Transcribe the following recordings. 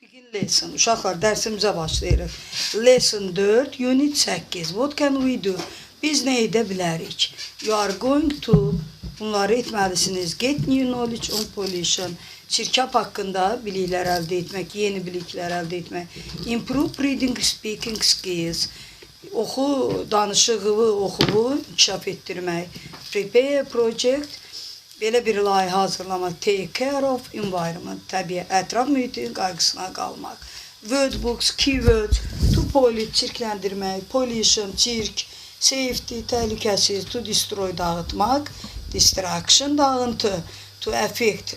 Begin lesson. Uşaqlar dərsimizə başlayırıq. Lesson 4, unit 8. What can we do? Biz nə edə bilərik? You are going to bunları etməlisiniz. Get new knowledge on pollution. Çirkab haqqında biliklər əldə etmək, yeni biliklər əldə etmək. Improve reading speaking skills. Oxu, danışığı, oxuvu inkişaf etdirmək. Prepare project belə bir layihə hazırlamaq, take care of environment, təbiət, ətraf mühitin qayğısına qalmaq. Word books, keywords, to pollute, çirkləndirmək, pollution, çirk, safety, təhlükəsiz, to destroy, dağıtmaq, distraction, dağıntı, to affect,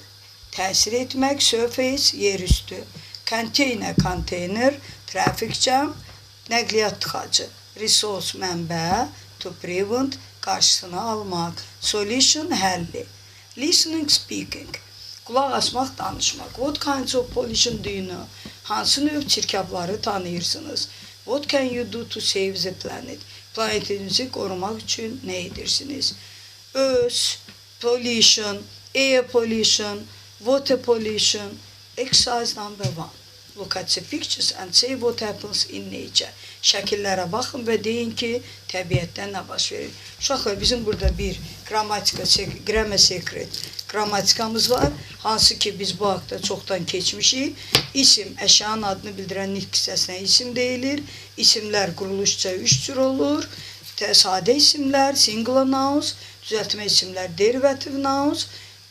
təsir etmək, surface, yerüstü, container, container, traffic jam, nəqliyyat tıxacı, resource, mənbə, to prevent, qarşısını almaq, solution, həlli. Listening, speaking. Qulaq asmaq, danışmaq. What kinds of pollution do you know? Hansı növ çirkabları tanıyırsınız? What can you do to save the planet? Planetinizi qorumaq üçün nə edirsiniz? Öz, pollution, air pollution, water pollution. Exercise number one. Look at the pictures and say what happens in nature. Şəkillərə baxın və deyin ki, təbiətdə nə baş verir. Uşaqlar, bizim burada bir qrammatika, sek- grammar secret qrammatikamız var. Hansı ki biz bu haqda çoxdan keçmişik. İsim əşyanın adını bildirən nitq hissəsinə isim deyilir. İsimlər quruluşca üç cür olur. Sadə isimlər, singular nouns, düzəltmə isimlər, derivative nouns,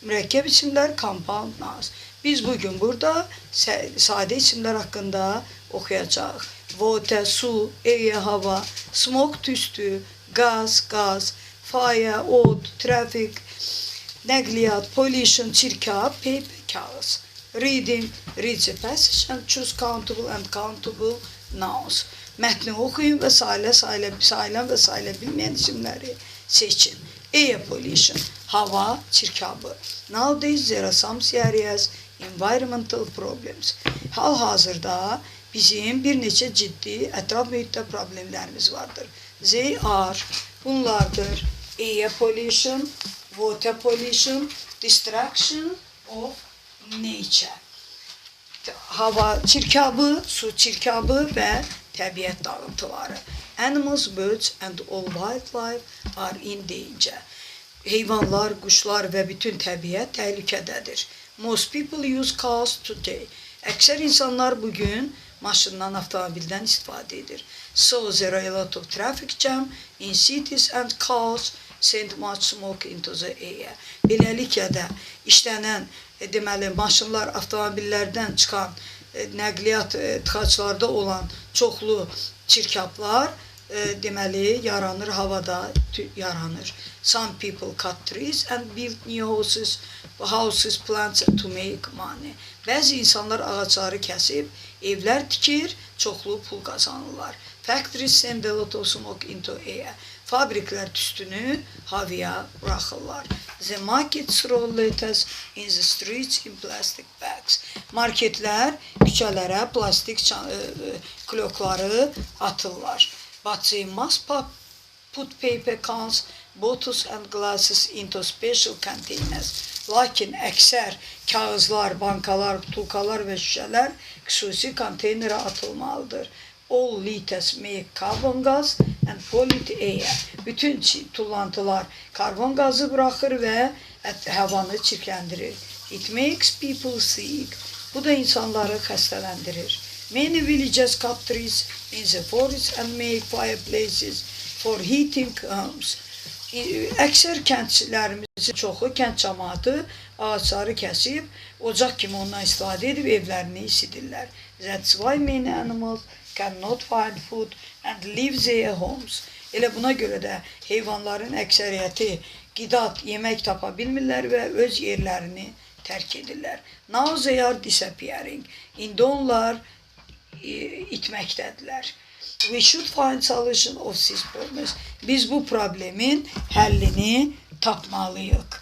mürəkkəb isimlər, compound nouns. Biz bugün burada sa- sadə isimlər haqqında oxuyacağıq. Water, su, air, hava, smoke, tüstü, gaz, gaz, fire, od, traffic, nəqliyyat, pollution, çirkab, paper, kağız. Reading, read the passage and choose countable and countable nouns. Mətni oxuyun və sayıla, sayıla, sayılan və sayıla bilməyən isimləri seçin. Air pollution, hava çirkabı. Nowadays there are some serious environmental problems. Hal-hazırda bizim bir neçə ciddi ətraf mühitdə problemlərimiz vardır. They are, bunlardır. Air pollution, water pollution, destruction of nature. Hava çirkabı, su çirkabı və təbiət dağıntıları. Animals, birds and all wildlife are in danger. Heyvanlar, quşlar və bütün təbiət təhlükədədir. Most people use cars today. Əksər insanlar bugün maşından, avtomobildən istifadə edir. So there are a lot of traffic jam in cities and cars send much smoke into the air. Beləliklə də işlənən e, deməli maşınlar, avtomobillərdən çıxan e, nəqliyyat e, tıxaclarda olan çoxlu çirkablar e, deməli yaranır havada yaranır. Some people cut trees and build new houses, houses plants to make money. Bəzi insanlar ağacları kəsib evlər tikir, çoxlu pul qazanırlar. Factories send a lot of smoke into air. Fabriklər tüstünü havaya buraxırlar. The market throw lettuce in the streets in plastic bags. Marketlər küçələrə plastik e, e, klokları atırlar. But they must put paper cans, bottles and glasses into special containers. Lakin əksər kağızlar, bankalar, butulkalar və şüşələr xüsusi konteynerə atılmalıdır. All litres make carbon gas and pollute air. Bütün tullantılar karbon qazı buraxır və ət- havanı çirkləndirir. It makes people sick. Bu da insanları xəstələndirir. Many villages cut trees in the forest and make fireplaces for heating homes. Əksər kəndçilərimizin çoxu, kənd cəmaatı ağacları kəsib, ocaq kimi ondan istifadə edib evlərini isidirlər. That's why many animals cannot find food and leave their homes. Elə buna görə də heyvanların əksəriyyəti qida, yemək tapa bilmirlər və öz yerlərini tərk edirlər. Now they are disappearing. İndi onlar itməkdədirlər. We should find solution of this problem. Biz bu problemin həllini tapmalıyıq.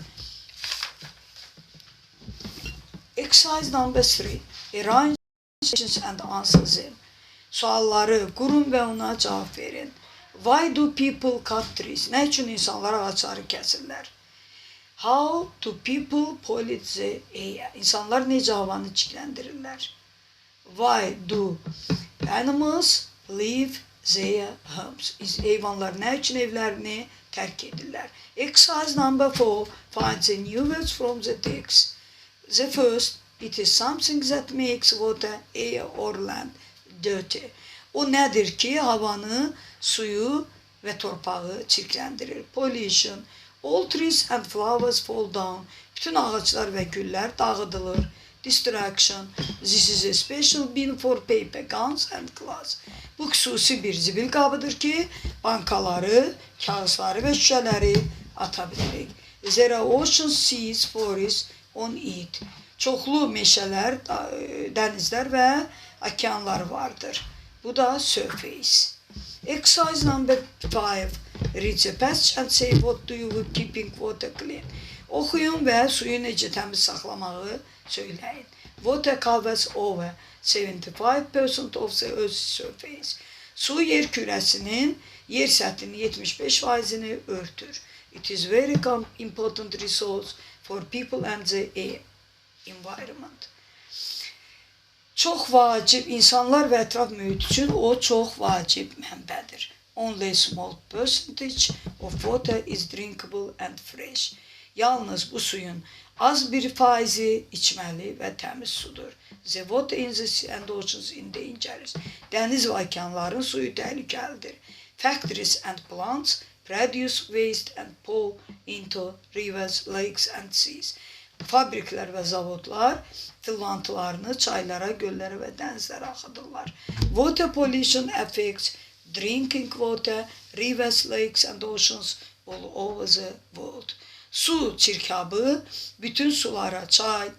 Exercise number three. Arrange questions and answer them. Sualları qurun və ona cavab verin. Why do people cut trees? Nə üçün insanlar ağacları kəsirlər? How do people pollute the air? İnsanlar necə havanı çirkləndirirlər? Why do animals leave their homes? Hayvanlar ne için evlerini terk edirlər? Exercise number four finds the new words from the text. The first, it is something that makes water, air or land dirty. O nədir ki, havanı, suyu və torpağı çirkləndirir? Pollution. All trees and flowers fall down. Bütün ağaçlar və güllər dağıdılır. Distraction. This is a special bin for paper, guns and glass. Bu xüsusi bir zibil qabıdır ki, bankaları, kağızları və şüşələri ata bilərik. There are oceans, seas, forests on it. Çoxlu meşələr, da- dənizlər və okeanlar vardır. Bu da surface. Exercise number five. Read the passage and say what do you keeping water clean. Oxuyun və suyu necə təmiz saxlamağı söyləyin. Water covers over 75% of the earth's surface. Su yer kürəsinin yer səthinin 75%-ni örtür. It is very important resource for people and the air environment. Çox vacib insanlar və ətraf mühit üçün o çox vacib mənbədir. Only small percentage of water is drinkable and fresh. Yalnız bu suyun az bir faizi içməli və təmiz sudur. The water in the and oceans in dangerous. Dəniz və okeanların suyu təhlükəlidir. Factories and plants produce waste and pour into rivers, lakes and seas. Fabriklər və zavodlar tullantılarını çaylara, göllərə və dənizlərə axıdırlar. Water pollution affects drinking water, rivers, lakes and oceans all over the world. Su çirkabı bütün sulara, çay,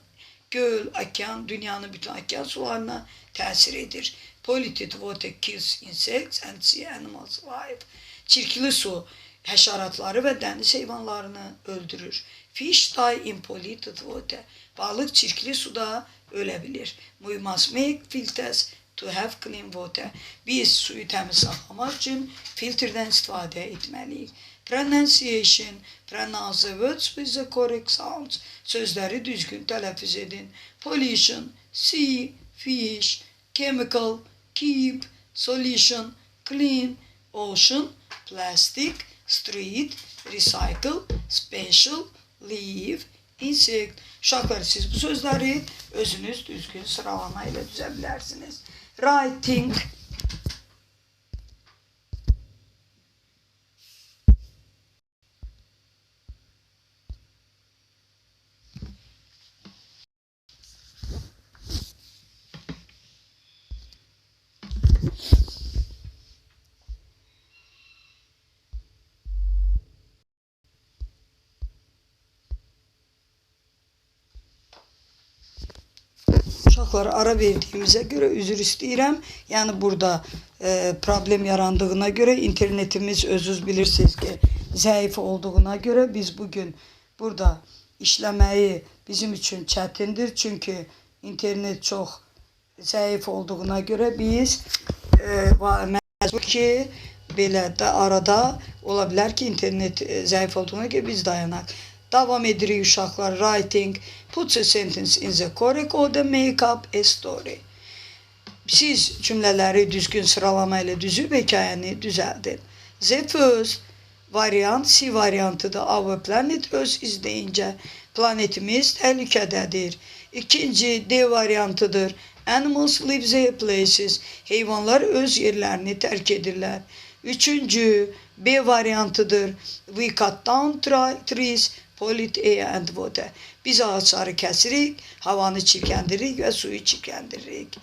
göl, okean, dünyanın bütün okean sularına təsir edir. Polluted water kills insects and sea animals life. Çirkli su həşəratları və dəniz heyvanlarını öldürür. Fish die in polluted water. Balıq çirkli suda ölə bilir. We must make filters to have clean water. Biz suyu təmiz saxlamaq üçün filtrdən istifadə etməliyik. Pronunciation. Pronounce the words with the correct sounds. Sözləri düzgün tələffüz edin. Pollution. See, fish, chemical, keep, solution, clean, ocean, plastic, street, recycle, special, leave, insect. Uşaqlar siz bu sözləri özünüz düzgün sıralama ilə düzə bilərsiniz. Writing. Uşaqlar ara verdiyimizə görə üzr istəyirəm. Yəni burada e, problem yarandığına görə internetimiz özünüz bilirsiniz ki, zəif olduğuna görə biz bu gün burada işləməyi bizim üçün çətindir. Çünki internet çox zəif olduğuna görə biz e, məcbur ki, belə də arada ola bilər ki, internet e, zəif olduğuna görə biz dayanaq. Davam edirik uşaqlar. Writing. Put a sentence in the correct order. Make up a story. Siz cümlələri düzgün sıralama ilə düzüb hekayəni düzəldin. The first variant C variantıdır. Our planet öz izləyincə planetimiz təhlükədədir. İkinci D variantıdır. Animals leave their places. Heyvanlar öz yerlərini tərk edirlər. Üçüncü B variantıdır. We cut down trees, and water. Biz ağaçları kəsirik, havanı çirkəndirik və suyu çirkəndiririk.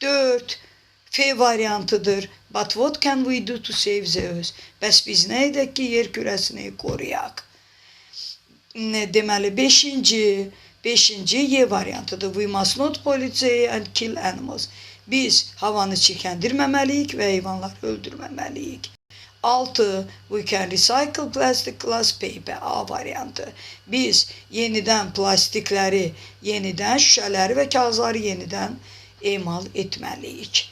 4. F variantıdır. But what can we do to save the earth? Bəs biz nə edək ki, yer kürəsini qoruyaq? Ne deməli 5-ci 5-ci Y variantıdır. We must not pollute and kill animals. Biz havanı çirkəndirməməliyik və heyvanları öldürməməliyik. 6. We can recycle plastic glass paper A variantı. Biz yenidən plastikləri, yenidən şüşələri və kağızları yenidən emal etməliyik.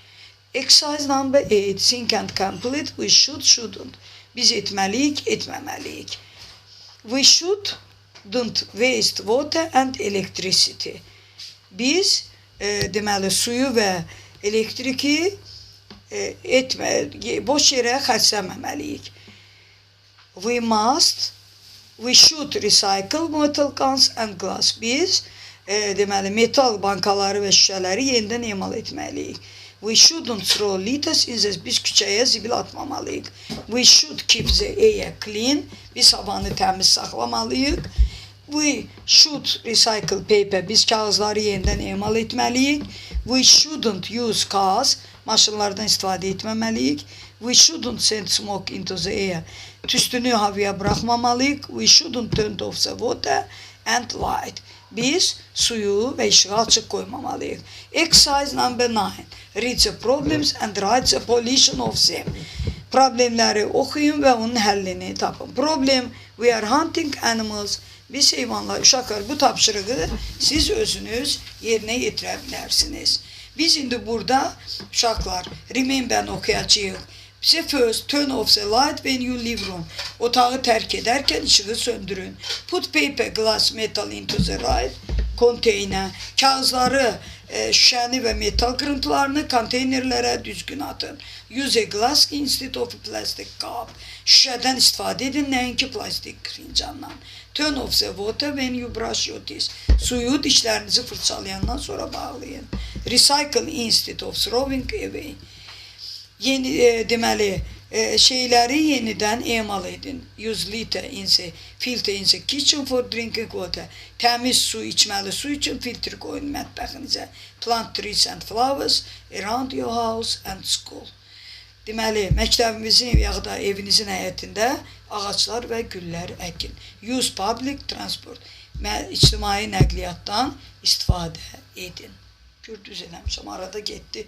Exercise number 8. Think and complete. We should, shouldn't. Biz etməliyik, etməməliyik. We shouldn't waste water and electricity. Biz e, deməli suyu və elektriki etmə boş yerə xərcləməməliyik. We must we should recycle metal cans and glass. Biz e, deməli metal bankaları və şüşələri yenidən emal etməliyik. We shouldn't throw litters in the biz küçəyə zibil atmamalıyıq. We should keep the air clean. Biz havanı təmiz saxlamalıyıq. We should recycle paper. Biz kağızları yenidən emal etməliyik. We shouldn't use cars. Maşınlardan istifadə etməməliyik. We shouldn't send smoke into the air. Tüstünü havaya bırakmamalıyıq. We shouldn't turn off the water and light. Biz suyu və işığı açıq qoymamalıyıq. Exercise number 9. Read the problems and write the pollution of them. Problemləri oxuyun və onun həllini tapın. Problem, we are hunting animals. Biz heyvanlar, uşaqlar bu tapşırığı siz özünüz yerinə yetirə. Biz indi burada uşaqlar remember oxuyacağıq. Bize first turn off the light when you leave room. Otağı terk ederken ışığı söndürün. Put paper, glass, metal into the right container. Kağızları, e, şişəni və metal qırıntılarını konteynerlərə düzgün atın. Use a glass instead of a plastic cup. Şüşədən istifadə edin, nəinki plastik fincandan. Turn off the water when you brush your teeth. Suyu dişlərinizi fırçalayandan sonra bağlayın. Recycle instead of throwing away yeni e, deməli e, şeyləri yenidən emal edin. Use liter in the filter in the kitchen for drinking water. Təmiz su, içməli su üçün filtr qoyun mətbəxinizə. Plant trees and flowers around your house and school. Deməli, məktəbimizin ya da evinizin həyətində ağaclar və güllər əkin. Use public transport. İctimai nəqliyyatdan istifadə edin. Gör düz eləmişəm, arada getdi.